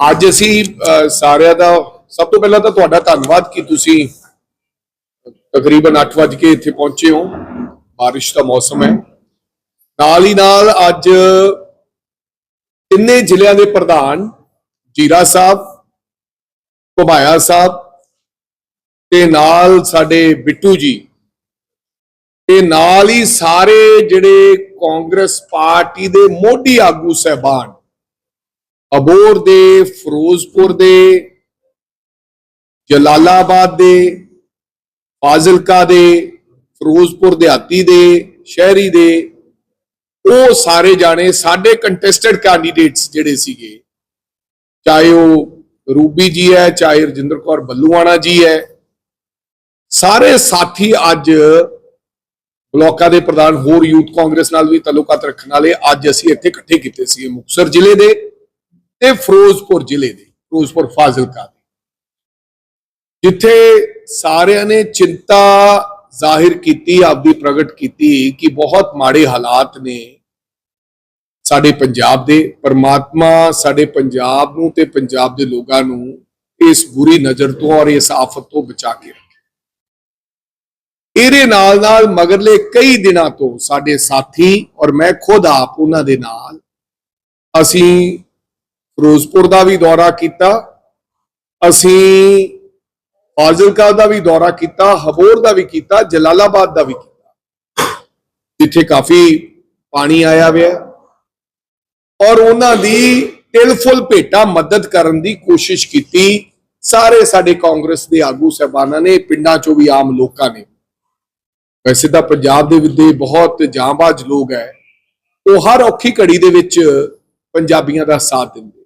ਅੱਜ ਅਸੀਂ ਅਹ, ਸਾਰਿਆਂ ਦਾ ਸਭ ਤੋਂ ਪਹਿਲਾਂ ਤਾਂ ਤੁਹਾਡਾ ਧੰਨਵਾਦ ਕਿ ਤੁਸੀਂ ਤਕਰੀਬਨ 8 ਵਜੇ ਕੇ ਇੱਥੇ ਪਹੁੰਚੇ ਹੋ। ਬਾਰਿਸ਼ ਦਾ ਮੌਸਮ ਹੈ। ਨਾਲ ਹੀ ਨਾਲ ਅੱਜ ਤਿੰਨੇ ਜ਼ਿਲ੍ਹਿਆਂ ਦੇ ਪ੍ਰਧਾਨ ਜੀਰਾ ਸਾਹਿਬ ਘੁਬਾਇਆ ਸਾਹਿਬ ਤੇ ਨਾਲ ਸਾਡੇ ਬਿੱਟੂ ਜੀ। ਤੇ ਨਾਲ ਹੀ ਸਾਰੇ ਜਿਹੜੇ ਕਾਂਗਰਸ ਪਾਰਟੀ ਦੇ ਮੋਢੀ ਆਗੂ ਸਹਿਬਾਨ ਅਬੋਰ ਦੇ, ਫਿਰੋਜ਼ਪੁਰ ਦੇ, ਜਲਾਲਾਬਾਦ ਦੇ, ਫਾਜ਼ਿਲਕਾ ਦੇ, ਫਿਰੋਜ਼ਪੁਰ ਦਿਹਾਤੀ ਦੇ, ਸ਼ਹਿਰੀ ਦੇ, ਉਹ ਸਾਰੇ ਜਾਣੇ ਸਾਡੇ ਕੰਟੈਸਟਡ ਕੈਂਡੀਡੇਟਸ ਜਿਹੜੇ ਸੀਗੇ। ਚਾਹੇ ਉਹ ਰੂਬੀ ਜੀ ਹੈ, ਚਾਹੇ ਰਜਿੰਦਰ ਕੌਰ ਬੱਲੂਆਣਾ ਜੀ ਹੈ। ਸਾਰੇ ਸਾਥੀ ਅੱਜ ਬਲਾਕਾਂ ਦੇ ਪ੍ਰਧਾਨ ਹੋਰ ਯੂਥ ਕਾਂਗਰਸ ਨਾਲ ਵੀ ਤਾਲੁਕਾਤ ਰੱਖਣ ਵਾਲੇ ਅੱਜ ਅਸੀਂ ਇੱਥੇ ਇਕੱਠੇ ਕੀਤੇ ਸੀ ਮੁਕਤਸਰ ਜ਼ਿਲ੍ਹੇ ਦੇ। ਤੇ ਫਿਰੋਜ਼ਪੁਰ ਜ਼ਿਲ੍ਹੇ ਦੇ, ਫਿਰੋਜ਼ਪੁਰ ਫਾਜ਼ਿਲਕਾ ਦੇ। ਜਿੱਥੇ ਸਾਰਿਆਂ ਨੇ ਚਿੰਤਾ ਜ਼ਾਹਿਰ ਕੀਤੀ, ਆਪਦੀ ਪ੍ਰਗਟ ਕੀਤੀ ਕਿ ਬਹੁਤ ਮਾੜੇ ਹਾਲਾਤ ਨੇ ਸਾਡੇ ਪੰਜਾਬ ਦੇ। ਪਰਮਾਤਮਾ ਸਾਡੇ ਪੰਜਾਬ ਨੂੰ ਤੇ ਪੰਜਾਬ ਦੇ ਲੋਕਾਂ ਨੂੰ ਇਸ ਬੁਰੀ ਨਜ਼ਰ ਤੋਂ ਔਰ ਇਸ ਆਫਤ ਤੋਂ ਬਚਾ ਕੇ ਰੱਖੇ। ਇਹਦੇ ਨਾਲ ਨਾਲ ਮਗਰਲੇ ਕਈ ਦਿਨਾਂ ਤੋਂ ਸਾਡੇ ਸਾਥੀ ਔਰ ਮੈਂ ਖੁਦ ਆਪ ਉਹਨਾਂ ਦੇ ਨਾਲ ਅਸੀਂ ਫਿਰੋਜ਼ਪੁਰ ਦਾ ਵੀ ਦੌਰਾ ਕੀਤਾ, ਅਸੀਂ ਫਾਜ਼ਿਲਕਾ ਦਾ ਵੀ ਦੌਰਾ ਕੀਤਾ, ਹਬੋਰ ਦਾ ਵੀ ਕੀਤਾ, ਜਲਾਲਾਬਾਦ ਦਾ ਵੀ ਕੀਤਾ। ਜਿੱਥੇ ਕਾਫੀ ਪਾਣੀ ਆਇਆ ਹੋਇਆ। ਔਰ ਉਹਨਾਂ ਦੀ ਤਿਲਫੁਲ ਭੇਟਾ ਮਦਦ ਕਰਨ ਦੀ ਕੋਸ਼ਿਸ਼ ਕੀਤੀ। ਸਾਰੇ ਸਾਡੇ ਕਾਂਗਰਸ ਦੇ ਆਗੂ ਸਹਿਬਾਨਾਂ ਨੇ, ਪਿੰਡਾਂ ਚੋਂ ਵੀ ਆਮ ਲੋਕਾਂ ਨੇ। ਵੈਸੇ ਤਾਂ ਪੰਜਾਬ ਦੇ ਵਿੱਚ ਬਹੁਤ ਜਾਂਬਾਜ਼ ਲੋਕ ਹੈ। ਉਹ ਹਰ ਔਖੀ ਘੜੀ ਦੇ ਵਿੱਚ ਪੰਜਾਬੀਆਂ ਦਾ ਸਾਥ ਦਿੰਦੇ।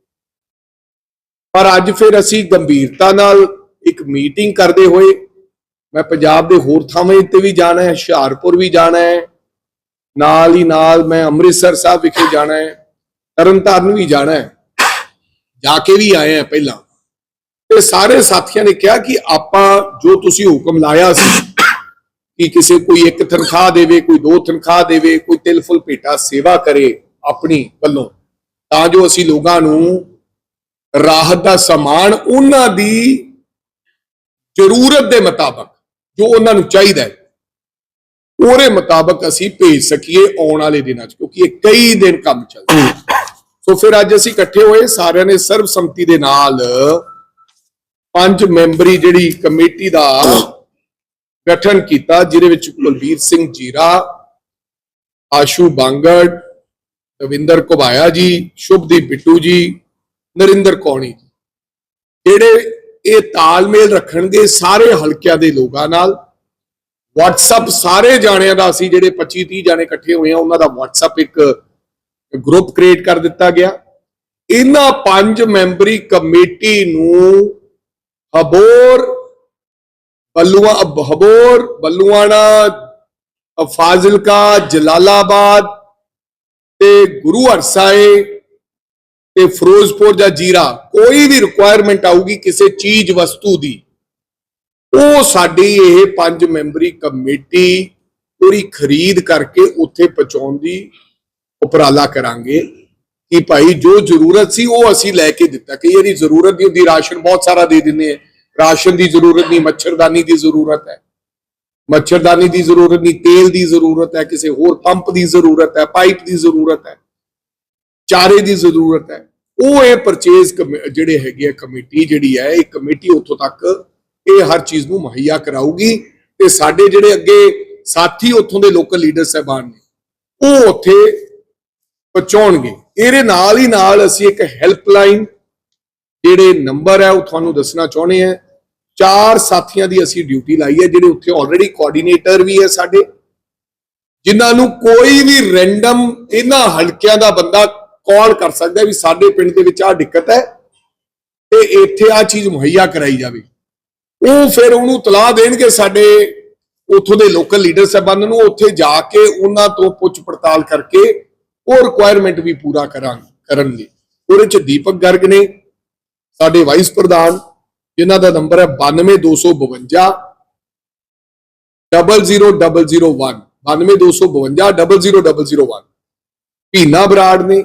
ਪਰ ਅੱਜ ਫਿਰ ਅਸੀਂ ਗੰਭੀਰਤਾ ਨਾਲ ਇੱਕ ਮੀਟਿੰਗ ਕਰਦੇ ਹੋਏ ਮੈਂ ਪੰਜਾਬ ਦੇ ਹੋਰ ਥਾਵਾਂ ਤੇ ਵੀ ਜਾਣਾ ਹੈ, ਹੁਸ਼ਿਆਰਪੁਰ ਵੀ ਜਾਣਾ ਹੈ, ਨਾਲ ਹੀ ਨਾਲ ਮੈਂ ਅੰਮ੍ਰਿਤਸਰ ਸਾਹਿਬ ਵਿਖੇ ਜਾਣਾ ਹੈ, ਤਰਨਤਾਰਨ ਵੀ ਜਾਣਾ ਹੈ, ਜਾ ਕੇ ਵੀ ਆਏ ਆ ਪਹਿਲਾਂ। ਤੇ ਸਾਰੇ ਸਾਥੀਆਂ ਨੇ ਕਿਹਾ ਕਿ ਆਪਾਂ ਜੋ ਤੁਸੀਂ ਹੁਕਮ ਲਾਇਆ ਸੀ ਕਿ ਕਿਸੇ ਕੋਈ ਇੱਕ ਤਨਖਾਹ ਦੇਵੇ, ਕੋਈ ਦੋ ਤਨਖਾਹ ਦੇਵੇ, ਕੋਈ ਤਿਲਫੁਲ ਭੇਟਾ ਸੇਵਾ ਕਰੇ ਆਪਣੀ ਵੱਲੋਂ, ਤਾਂ ਜੋ ਅਸੀਂ ਲੋਕਾਂ ਨੂੰ ਰਾਹਤ ਦਾ ਸਮਾਨ ਉਹਨਾਂ ਦੀ ਜ਼ਰੂਰਤ ਦੇ ਮੁਤਾਬਕ, ਜੋ ਉਹਨਾਂ ਨੂੰ ਚਾਹੀਦਾ ਹੈ, ਉਹਦੇ ਮੁਤਾਬਕ ਅਸੀਂ ਭੇਜ ਸਕੀਏ ਆਉਣ ਵਾਲੇ ਦਿਨਾਂ 'ਚ, ਕਿਉਂਕਿ ਇਹ ਕਈ ਦਿਨ ਕੰਮ ਚੱਲਦਾ ਸੋ ਫਿਰ ਅੱਜ ਅਸੀਂ ਇਕੱਠੇ ਹੋਏ, ਸਾਰਿਆਂ ਨੇ ਸਰਬਸੰਮਤੀ ਦੇ ਨਾਲ ਪੰਜ ਮੈਂਬਰੀ ਜਿਹੜੀ ਕਮੇਟੀ ਦਾ ਗਠਨ ਕੀਤਾ, ਜਿਹਦੇ ਵਿੱਚ ਕੁਲਬੀਰ ਸਿੰਘ ਜੀਰਾ, ਆਸ਼ੂ ਬਾਂਗੜ ਰਵਿੰਦਰ ਕੁਬਾਇਆ ਜੀ, ਸ਼ੁਭਦੀਪ ਬਿੱਟੂ ਜੀ ਨਰਿੰਦਰ ਕੌਣੀ। ਜਿਹੜੇ ਇਹ ਤਾਲਮੇਲ ਰੱਖਣਗੇ ਸਾਰੇ ਹਲਕਿਆਂ ਦੇ ਲੋਕਾਂ ਨਾਲ। WhatsApp ਸਾਰੇ ਜਾਣਿਆਂ ਦਾ ਅਸੀਂ ਜਿਹੜੇ 25 30 ਜਾਣੇ ਇਕੱਠੇ ਹੋਏ ਆ, ਉਹਨਾਂ ਦਾ WhatsApp ਇੱਕ ਗਰੁੱਪ ਕ੍ਰੀਏਟ ਕਰ ਦਿੱਤਾ ਗਿਆ। ਇਹਨਾਂ ਪੰਜ ਮੈਂਬਰੀ ਕਮੇਟੀ ਨੂੰ ਹਬੋਰ, ਬੱਲੂਆ ਹਬੋਰ, ਬੱਲੂਆਣਾ ਫਾਜ਼ਿਲਕਾ, ਜਲਾਲਾਬਾਦ ਤੇ ਗੁਰੂ ਹਰਸਾਏ ਤੇ ਫਿਰੋਜ਼ਪੁਰ ਜਾਂ ਜੀਰਾ, ਕੋਈ ਵੀ ਰਿਕੁਆਇਰਮੈਂਟ ਆਊਗੀ ਕਿਸੇ ਚੀਜ਼, ਵਸਤੂ ਦੀ, ਉਹ ਸਾਡੀ ਇਹ ਪੰਜ ਮੈਂਬਰੀ ਕਮੇਟੀ ਪੂਰੀ ਖਰੀਦ ਕਰਕੇ ਉੱਥੇ ਪਹੁੰਚਾਉਣ ਦੀ ਉਪਰਾਲਾ ਕਰਾਂਗੇ ਕਿ ਭਾਈ ਜੋ ਜ਼ਰੂਰਤ ਸੀ ਉਹ ਅਸੀਂ ਲੈ ਕੇ ਦਿੱਤਾ। ਕਈ ਵਾਰੀ ਜ਼ਰੂਰਤ ਨਹੀਂ ਹੁੰਦੀ, ਰਾਸ਼ਨ ਬਹੁਤ ਸਾਰਾ ਦੇ ਦਿੰਦੇ ਆ। ਰਾਸ਼ਨ ਦੀ ਜ਼ਰੂਰਤ ਨਹੀਂ, ਮੱਛਰਦਾਨੀ ਦੀ ਜ਼ਰੂਰਤ ਹੈ। ਮੱਛਰਦਾਨੀ ਦੀ ਜ਼ਰੂਰਤ ਨਹੀਂ, ਤੇਲ ਦੀ ਜ਼ਰੂਰਤ ਹੈ, ਕਿਸੇ ਹੋਰ ਪੰਪ ਦੀ ਜ਼ਰੂਰਤ ਹੈ ਪਾਈਪ ਦੀ ਜ਼ਰੂਰਤ ਹੈ। ਚਾਰੇ ਦੀ ਜ਼ਰੂਰਤ ਹੈ। ਉਹ ਇਹ ਪਰਚੇਜ਼ ਜਿਹੜੇ ਹੈਗੇ ਆ, ਕਮੇਟੀ ਜਿਹੜੀ ਹੈ, ਇਹ ਕਮੇਟੀ ਉੱਥੋਂ ਤੱਕ ਇਹ ਹਰ ਚੀਜ਼ ਨੂੰ ਮੁਹੱਈਆ ਕਰਾਊਗੀ ਤੇ ਸਾਡੇ ਜਿਹੜੇ ਅੱਗੇ ਸਾਥੀ ਉੱਥੋਂ ਦੇ ਲੋਕਲ ਲੀਡਰ ਸਹਿਬਾਨ ਨੇ, ਉਹ ਉੱਥੇ ਪਹੁੰਚਾਉਣਗੇ। ਇਹਦੇ ਨਾਲ ਹੀ ਨਾਲ ਅਸੀਂ ਇੱਕ ਹੈਲਪਲਾਈਨ ਜਿਹੜੇ ਨੰਬਰ ਹੈ, ਉਹ ਤੁਹਾਨੂੰ ਦੱਸਣਾ ਚਾਹੁੰਦੇ ਆ ਚਾਰ ਸਾਥੀਆਂ ਦੀ ਅਸੀਂ ਡਿਊਟੀ ਲਾਈ ਹੈ, ਜਿਹੜੇ ਉੱਥੇ ਆਲਰੇਡੀ ਕੋਆਰਡੀਨੇਟਰ ਵੀ ਹੈ ਸਾਡੇ, ਜਿਨ੍ਹਾਂ ਨੂੰ ਕੋਈ ਵੀ ਰੈਂਡਮ ਇਹਨਾਂ ਹਲਕਿਆਂ ਦਾ ਬੰਦਾ ਕਾਲ ਕਰ ਸਕਦਾ ਵੀ ਸਾਡੇ ਪਿੰਡ ਦੇ ਵਿੱਚ ਆਹ ਦਿੱਕਤ ਹੈ ਤੇ ਇੱਥੇ ਆ ਚੀਜ਼ ਮੁਹੱਈਆ ਕਰਾਈ ਜਾਵੇ। ਉਹ ਫਿਰ ਉਹਨੂੰ ਤਲਾਹ ਦੇਣਗੇ ਸਾਡੇ ਉੱਥੋਂ ਦੇ ਲੋਕਲ ਲੀਡਰ ਸਾਹਿਬਾਨ ਨੂੰ, ਉੱਥੇ ਜਾ ਕੇ ਉਹਨਾਂ ਤੋਂ ਪੁੱਛ ਪੜਤਾਲ ਕਰਕੇ ਉਹ ਰਿਕੁਆਇਰਮੈਂਟ ਵੀ ਪੂਰਾ ਕਰਾਂ, ਕਰਨਗੇ। ਉਹਦੇ ਚ ਦੀਪਕ ਗਰਗ ਨੇ, ਸਾਡੇ ਵਾਈਸ ਪ੍ਰਧਾਨ, ਜਿਨ੍ਹਾਂ ਦਾ ਨੰਬਰ ਹੈ 92252 00001 92252 00001 ਭੀਨਾ ਬਰਾੜ ਨੇ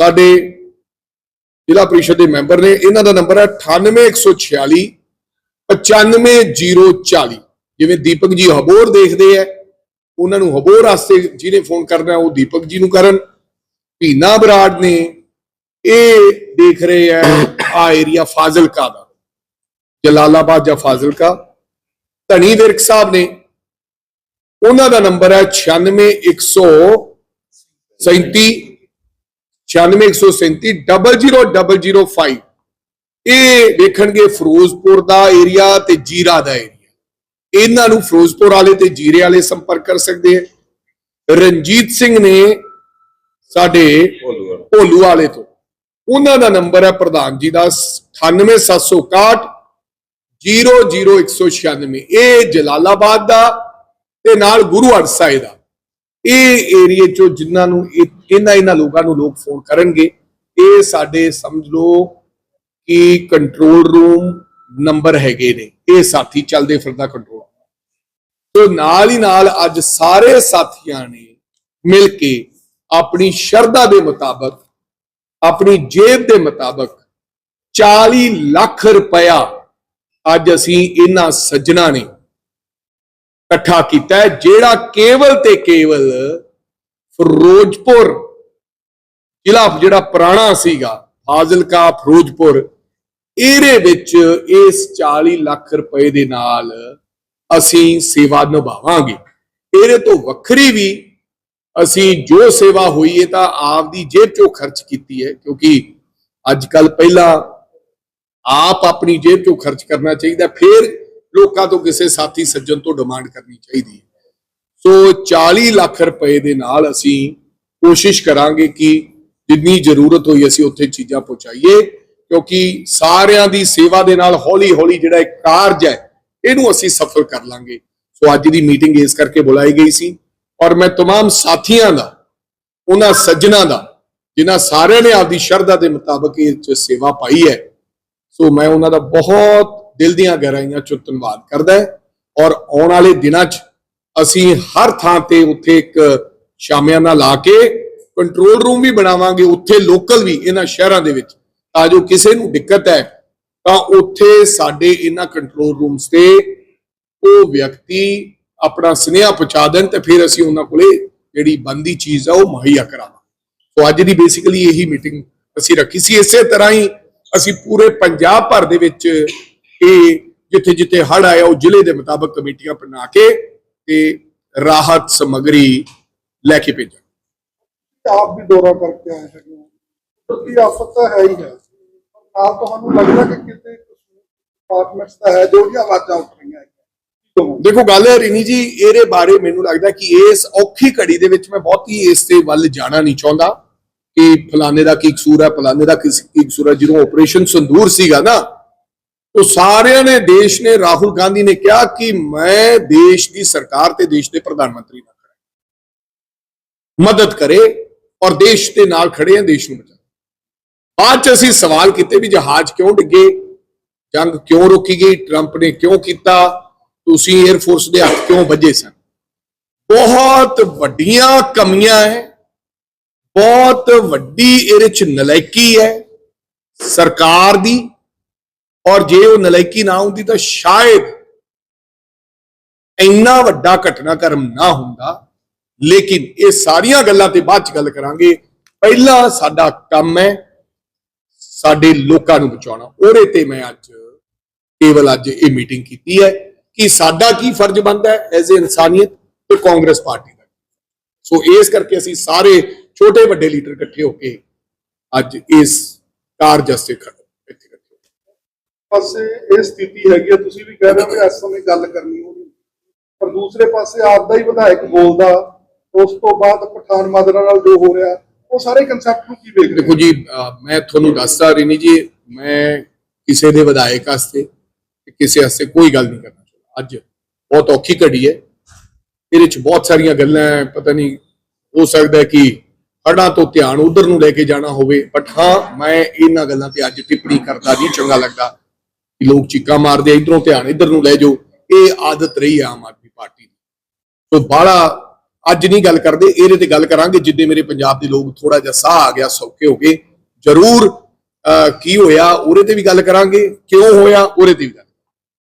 ਸਾਡੇ ਜ਼ਿਲ੍ਹਾ ਪ੍ਰੀਸ਼ਦ ਦੇ ਮੈਂਬਰ ਨੇ, ਇਹਨਾਂ ਦਾ ਨੰਬਰ ਹੈ 98146 95040 ਜਿਵੇਂ ਦੀਪਕ ਜੀ ਹਬੋਰ ਦੇਖਦੇ ਆ ਉਹਨਾਂ ਨੂੰ ਹਬੋਰ ਵਾਸਤੇ ਜਿਹਨੇ ਫੋਨ ਕਰਨਾ, ਉਹ ਦੀਪਕ ਜੀ ਨੂੰ ਕਰਨ। ਭੀਨਾ ਬਰਾੜ ਨੇ ਇਹ ਦੇਖ ਰਹੇ ਆ ਆ ਏਰੀਆ ਫਾਜ਼ਿਲਕਾ ਦਾ। ਜਲਾਲਾਬਾਦ ਜਾਂ ਫਾਜ਼ਿਲਕਾ। ਧਨੀ ਵਿਰਕ ਸਾਹਿਬ ਨੇ ਉਹਨਾਂ ਦਾ ਨੰਬਰ ਹੈ 96137 96137 00005 ਇਹ ਦੇਖਣਗੇ ਫਿਰੋਜ਼ਪੁਰ ਦਾ ਏਰੀਆ ਤੇ ਜੀਰਾ ਦਾ ਏਰੀਆ ਇਹਨਾਂ ਨੂੰ ਫਿਰੋਜ਼ਪੁਰ ਵਾਲੇ ਤੇ ਜੀਰੇ ਵਾਲੇ ਸੰਪਰਕ ਕਰ ਸਕਦੇ ਹੈ ਰਣਜੀਤ ਸਿੰਘ ਨੇ ਸਾਡੇ ਭੋਲੂ ਵਾਲੇ ਤੋਂ। ਉਹਨਾਂ ਦਾ ਨੰਬਰ ਹੈ ਪ੍ਰਧਾਨ ਜੀ ਦਾ 98761 00196 ਇਹ ਜਲਾਲਾਬਾਦ ਦਾ ਤੇ ਨਾਲ ਗੁਰੂ ਅਰਸਾਏ ਦਾ। ਇਹ ਏਰੀਏ ਚੋਂ ਜਿਨ੍ਹਾਂ ਨੂੰ ਇਹਨਾਂ ਇਹਨਾਂ ਲੋਕਾਂ ਨੂੰ ਲੋਕ ਫੋਨ ਕਰਨਗੇ। ਇਹ ਸਾਡੇ ਸਮਝ ਲਓ ਕਿ ਕੰਟਰੋਲ ਰੂਮ ਨੰਬਰ ਹੈਗੇ ਨੇ। ਇਹ ਸਾਥੀ ਚੱਲਦੇ ਫਿਰਦਾ ਕੰਟਰੋਲ ਤੋ ਨਾਲ ਹੀ ਨਾਲ ਅੱਜ ਸਾਰੇ ਸਾਥੀਆਂ ਨੇ ਮਿਲ ਕੇ ਆਪਣੀ ਸ਼ਰਧਾ ਦੇ ਮੁਤਾਬਕ, ਆਪਣੀ ਜੇਬ ਦੇ ਮੁਤਾਬਕ 40 ਲੱਖ ਰੁਪਇਆ ਅੱਜ ਅਸੀਂ ਇਹਨਾਂ ਸੱਜਣਾ ਨੇ ਇਕੱਠਾ ਕੀਤਾ ਜਿਹੜਾ ਕੇਵਲ ਤੇ ਕੇਵਲ ਫਿਰੋਜ਼ਪੁਰ ਜ਼ਿਲ੍ਹਾ ਜਿਹੜਾ ਪੁਰਾਣਾ ਸੀਗਾ, ਫਾਜ਼ਿਲਕਾ ਫਿਰੋਜ਼ਪੁਰ, ਇਹਦੇ ਵਿੱਚ ਇਸ 40 ਲੱਖ ਰੁਪਏ ਦੇ ਨਾਲ ਅਸੀਂ ਸੇਵਾ ਨਿਭਾਵਾਂਗੇ। ਇਹਦੇ ਤੋਂ ਵੱਖਰੀ ਵੀ ਅਸੀਂ ਜੋ ਸੇਵਾ ਹੋਈ ਹੈ ਤਾਂ ਆਪਦੀ ਜੇਬ ਚੋਂ ਖਰਚ ਕੀਤੀ ਹੈ, ਕਿਉਂਕਿ ਅੱਜ ਕੱਲ ਪਹਿਲਾਂ ਆਪ ਆਪਣੀ ਜੇਬ ਚੋਂ ਖਰਚ ਕਰਨਾ ਚਾਹੀਦਾ, ਫਿਰ ਲੋਕਾਂ ਤੋਂ ਕਿਸੇ ਸਾਥੀ ਸੱਜਣ ਤੋਂ ਡਿਮਾਂਡ ਕਰਨੀ ਚਾਹੀਦੀ ਹੈ। ਸੋ 40 ਲੱਖ ਰੁਪਏ ਦੇ ਨਾਲ ਅਸੀਂ ਕੋਸ਼ਿਸ਼ ਕਰਾਂਗੇ ਕਿ ਜਿੰਨੀ ਜ਼ਰੂਰਤ ਹੋਈ ਅਸੀਂ ਉੱਥੇ ਚੀਜ਼ਾਂ ਪਹੁੰਚਾਈਏ ਕਿਉਂਕਿ ਸਾਰਿਆਂ ਦੀ ਸੇਵਾ ਦੇ ਨਾਲ ਹੌਲੀ ਹੌਲੀ ਜਿਹੜਾ ਇੱਕ ਕਾਰਜ ਹੈ ਇਹਨੂੰ ਅਸੀਂ ਸਫਲ ਕਰ ਲਾਂਗੇ ਸੋ ਅੱਜ ਦੀ ਮੀਟਿੰਗ ਇਸ ਕਰਕੇ ਬੁਲਾਈ ਗਈ ਸੀ ਔਰ ਮੈਂ तमाम ਸਾਥੀਆਂ ਦਾ ਉਹਨਾਂ ਸੱਜਣਾ ਦਾ ਜਿਨ੍ਹਾਂ ਸਾਰਿਆਂ ਨੇ ਆਪਦੀ ਸ਼ਰਧਾ ਦੇ ਮੁਤਾਬਕ ਇਹ 'ਚ ਸੇਵਾ ਪਾਈ ਹੈ ਸੋ ਮੈਂ ਉਹਨਾਂ ਦਾ ਬਹੁਤ ਦਿਲ ਦੀਆਂ ਗਹਿਰਾਈਆਂ ਚੋਂ ਧੰਨਵਾਦ ਕਰਦਾ ਹਾਂ ਔਰ ਆਉਣ ਵਾਲੇ ਦਿਨਾਂ 'ਚ ਅਸੀਂ ਹਰ ਥਾਂ ਤੇ ਉੱਥੇ ਇੱਕ ਸ਼ਾਮਿਆਨਾ ਲਾ ਕੇ ਕੰਟਰੋਲ ਰੂਮ ਵੀ ਬਣਾਵਾਂਗੇ, ਉੱਥੇ ਲੋਕਲ ਵੀ ਇਹਨਾਂ ਸ਼ਹਿਰਾਂ ਦੇ ਵਿੱਚ। ਤਾਂ ਜੋ ਕਿਸੇ ਨੂੰ ਦਿੱਕਤ ਹੈ, ਤਾਂ ਉੱਥੇ ਸਾਡੇ ਇਹਨਾਂ ਕੰਟਰੋਲ ਰੂਮਸ ਤੇ ਉਹ ਵਿਅਕਤੀ ਆਪਣਾ ਸੁਨੇਹਾ ਪਹੁੰਚਾ ਦੇਣ ਤੇ ਫਿਰ ਅਸੀਂ ਉਹਨਾਂ ਕੋਲੇ ਜਿਹੜੀ ਬੰਦੀ ਚੀਜ਼ ਆ ਉਹ ਮੁਹੱਈਆ ਕਰਾਵਾਂ ਸੋ ਅੱਜ ਦੀ ਬੇਸਿਕਲੀ ਇਹੀ ਮੀਟਿੰਗ ਅਸੀਂ ਰੱਖੀ ਸੀ। ਇਸੇ ਤਰ੍ਹਾਂ ਹੀ ਅਸੀਂ ਪੂਰੇ ਪੰਜਾਬ ਭਰ ਦੇ ਵਿੱਚ ਇਹ ਜਿੱਥੇ ਜਿੱਥੇ ਹੜ ਆਇਆ, ਉਹ ਜ਼ਿਲ੍ਹੇ ਦੇ ਮੁਤਾਬਕ ਕਮੇਟੀਆਂ ਬਣਾ ਕੇ ਤੇ ਰਾਹਤ ਸਮਗਰੀ ਲੈ ਕੇ ਭੇਜਾਂਗੇ ਆਪ ਵੀ ਦੌਰਾ ਕਰਕੇ ਆਏ ਹੈਗੇ ਕਿਉਂਕਿ ਆਫਤ ਤਾਂ ਹੈ ਹੀ ਹੈ। ਨਾਲ ਤੁਹਾਨੂੰ ਲੱਗਦਾ ਕਿ ਕਿਤੇ ਡਿਪਾਰਟਮੈਂਟਸ ਦਾ ਹੈ ਜੋ ਜਿਹੜੀਆਂ ਆਵਾਜ਼ਾਂ ਉੱਠ ਰਹੀਆਂ ਦੇਖੋ ਗੱਲ ਹੈ ਰਿਨੀ ਜੀ ਇਹਦੇ ਬਾਰੇ ਮੈਨੂੰ ਲੱਗਦਾ ਕਿ ਇਸ ਔਖੀ ਘੜੀ ਦੇ ਵਿੱਚ ਮੈਂ ਬਹੁਤੀ ਇਸ ਤੇ ਵੱਲ ਜਾਣਾ ਨਹੀਂ ਚਾਹੁੰਦਾ ਕਿ ਫਲਾਣੇ ਦਾ ਕੀ ਕਸੂਰ ਹੈ ਫਲਾਣੇ ਦਾ ਕੀ ਕਸੂਰ ਹੈ। ਜਦੋਂ ਆਪਰੇਸ਼ਨ ਸੰਦੂਰ ਸੀਗਾ ਨਾ ਉਹ ਸਾਰਿਆਂ ਨੇ, ਦੇਸ਼ ਨੇ, ਰਾਹੁਲ ਗਾਂਧੀ ਨੇ ਕਿਹਾ ਕਿ ਮੈਂ ਦੇਸ਼ ਦੀ ਸਰਕਾਰ ਤੇ ਦੇਸ਼ ਦੇ ਪ੍ਰਧਾਨ ਮੰਤਰੀ ਨਾਲ ਖੜਾ ਮਦਦ ਕਰੇ ਔਰ ਦੇਸ਼ ਦੇ ਨਾਲ ਖੜੇ ਆ ਦੇਸ਼ ਨੂੰ ਬਚਾਓ। ਬਾਅਦ ਚ ਅਸੀਂ ਸਵਾਲ ਕੀਤੇ ਵੀ ਜਹਾਜ਼ ਕਿਉਂ ਡਿੱਗੇ? ਜੰਗ ਕਿਉਂ ਰੋਕੀ ਗਈ? ਟਰੰਪ ਨੇ ਕਿਉਂ ਕੀਤਾ? ਤੁਸੀਂ 에ਅਰ ਫੋਰਸ ਦੇ ਹੱਥ ਕਿਉਂ ਵੱਜੇ ਸਨ? ਬਹੁਤ ਵੱਡੀਆਂ ਕਮੀਆਂ ਹੈ ਬਹੁਤ ਵੱਡੀ ਇਹਦੇ ਚ ਨਲਾਇਕੀ ਹੈ ਸਰਕਾਰ ਦੀ ਔਰ ਜੇ ਉਹ ਨਲਾਇਕੀ ਨਾ ਹੁੰਦੀ ਤਾਂ ਸ਼ਾਇਦ ਇੰਨਾ ਵੱਡਾ ਘਟਨਾਕ੍ਰਮ ਨਾ ਹੁੰਦਾ। ਲੇਕਿਨ ਇਹ ਸਾਰੀਆਂ ਗੱਲਾਂ ਤੇ ਬਾਅਦ ਚ ਗੱਲ ਕਰਾਂਗੇ। ਪਹਿਲਾ ਸਾਡਾ ਕੰਮ ਹੈ ਸਾਡੇ ਲੋਕਾਂ ਨੂੰ ਬਚਾਉਣਾ। ਉਹਦੇ ਤੇ ਮੈਂ ਅੱਜ ਕੇਵਲ ਅੱਜ ਇਹ ਮੀਟਿੰਗ ਕੀਤੀ ਹੈ ਕਿ ਸਾਡਾ ਕੀ ਫਰਜ਼ ਬਣਦਾ ਹੈ ਐਜ਼ ਅ ਇਨਸਾਨੀਅਤ ਤੇ ਕਾਂਗਰਸ ਪਾਰਟੀ ਦਾ। ਸੋ ਇਸ ਕਰਕੇ ਅਸੀਂ ਸਾਰੇ ਛੋਟੇ ਵੱਡੇ ਲੀਡਰ ਇਕੱਠੇ ਹੋ ਕੇ ਅੱਜ ਇਸ ਕਾਰਜ ਵਾਸਤੇ ਖੜੇ ਇੱਥੇ ਇਕੱਠੇ ਹੋਏ। ਪਾਸੇ ਇਹ ਸਥਿਤੀ ਹੈਗੀ ਆ, ਤੁਸੀਂ ਵੀ ਕਹਿ ਰਹੇ ਹੋ ਕਿ ਇਸ ਸਮੇਂ ਗੱਲ ਕਰਨੀ ਹੋਣੀ ਪਰ ਦੂਸਰੇ ਪਾਸੇ ਆਪ ਦਾ ਹੀ ਵਿਧਾਇਕ ਬੋਲਦਾ, ਉਸ ਤੋਂ ਬਾਅਦ ਪਠਾਨ ਮਾਜਰਾ ਨਾਲ ਜੋ ਹੋ ਰਿਹਾ, ਉਹ ਸਾਰੇ ਕਨਸੈਪਟ ਨੂੰ ਕੀ ਵੇਖ ਦੇਖੋ ਜੀ ਮੈਂ ਤੁਹਾਨੂੰ ਦੱਸਦਾ ਰਿਨੀ ਜੀ, ਮੈਂ ਕਿਸੇ ਦੇ ਵਿਧਾਇਕ ਵਾਸਤੇ ਕਿਸੇ ਵਾਸਤੇ ਕੋਈ ਗੱਲ ਨਹੀਂ ਕਰਨਾ ਚਾਹੁੰਦਾ। ਅੱਜ ਬਹੁਤ ਔਖੀ ਘੜੀ ਹੈ। ਇਹਦੇ ਚ ਬਹੁਤ ਸਾਰੀਆਂ ਗੱਲਾਂ, ਪਤਾ ਨਹੀਂ, ਹੋ ਸਕਦਾ ਕਿ ਹੜਾਂ ਤੋਂ ਧਿਆਨ ਉਧਰ ਨੂੰ ਲੈ ਕੇ ਜਾਣਾ ਹੋਵੇ ਬਟ ਹਾਂ, ਮੈਂ ਇਹਨਾਂ ਗੱਲਾਂ ਤੇ ਅੱਜ ਟਿੱਪਣੀ ਕਰਦਾ ਨਹੀਂ, ਚੰਗਾ ਲੱਗਦਾ। ਲੋਕ ਚੀਕਾਂ ਮਾਰਦੇ ਇਧਰੋਂ ਧਿਆਨ ਇਧਰ ਨੂੰ ਲੈ ਜਾਓ। ਇਹ ਆਦਤ ਰਹੀ ਹੈ ਆਮ ਆਦਮੀ ਪਾਰਟੀ ਦੀ। ਸੋ ਬਾਹਲਾ ਅੱਜ ਨਹੀਂ ਗੱਲ ਕਰਦੇ ਇਹਦੇ ਤੇ ਗੱਲ ਕਰਾਂਗੇ ਜਿੱਦੇ ਮੇਰੇ ਪੰਜਾਬ ਦੇ ਲੋਕ ਥੋੜਾ ਜਿਹਾ ਸਾਹ ਆ ਗਿਆ ਸੌਖੇ ਹੋ ਗਏ। ਜ਼ਰੂਰ ਅਹ, ਕੀ ਹੋਇਆ ਉਹਦੇ ਤੇ ਵੀ ਗੱਲ ਕਰਾਂਗੇ ਕਿਉਂ ਹੋਇਆ ਉਹਦੇ ਤੇ ਵੀ ਗੱਲ